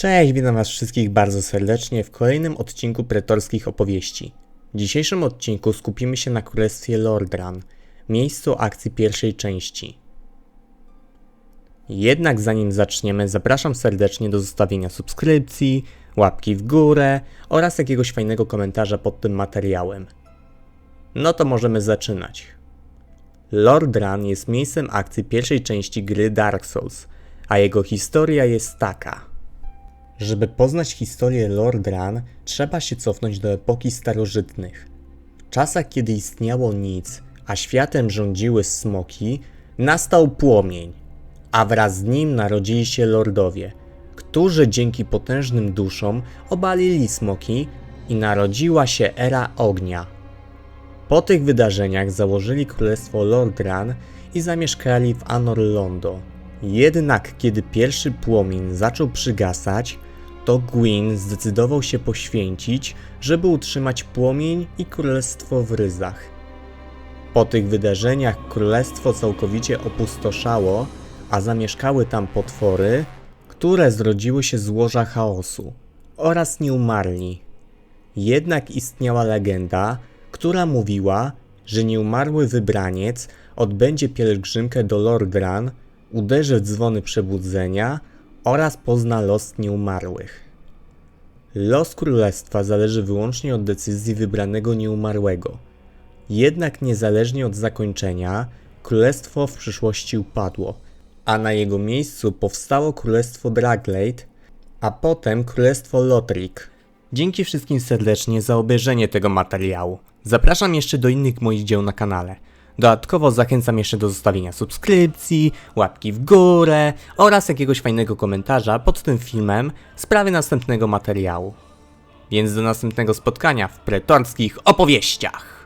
Cześć, witam was wszystkich bardzo serdecznie w kolejnym odcinku pretorskich opowieści. W dzisiejszym odcinku skupimy się na królestwie Lordran, miejscu akcji pierwszej części. Jednak zanim zaczniemy, zapraszam serdecznie do zostawienia subskrypcji, łapki w górę oraz jakiegoś fajnego komentarza pod tym materiałem. No to możemy zaczynać. Lordran jest miejscem akcji pierwszej części gry Dark Souls, a jego historia jest taka. Żeby poznać historię Lordran, trzeba się cofnąć do epoki starożytnych. W czasach, kiedy istniało nic, a światem rządziły smoki, nastał płomień, a wraz z nim narodzili się lordowie, którzy dzięki potężnym duszom obalili smoki i narodziła się era ognia. Po tych wydarzeniach założyli królestwo Lordran i zamieszkali w Anor Londo. Jednak kiedy pierwszy płomień zaczął przygasać, to Gwyn zdecydował się poświęcić, żeby utrzymać płomień i królestwo w ryzach. Po tych wydarzeniach królestwo całkowicie opustoszało, a zamieszkały tam potwory, które zrodziły się z łoża chaosu oraz nieumarli. Jednak istniała legenda, która mówiła, że nieumarły wybraniec odbędzie pielgrzymkę do Lordran, uderzy dzwony przebudzenia oraz pozna los nieumarłych. Los królestwa zależy wyłącznie od decyzji wybranego nieumarłego. Jednak niezależnie od zakończenia, królestwo w przyszłości upadło, a na jego miejscu powstało królestwo Draglade, a potem królestwo Lothric. Dzięki wszystkim serdecznie za obejrzenie tego materiału. Zapraszam jeszcze do innych moich dzieł na kanale. Dodatkowo zachęcam jeszcze do zostawienia subskrypcji, łapki w górę oraz jakiegoś fajnego komentarza pod tym filmem w sprawie następnego materiału. Więc do następnego spotkania w pretorskich opowieściach.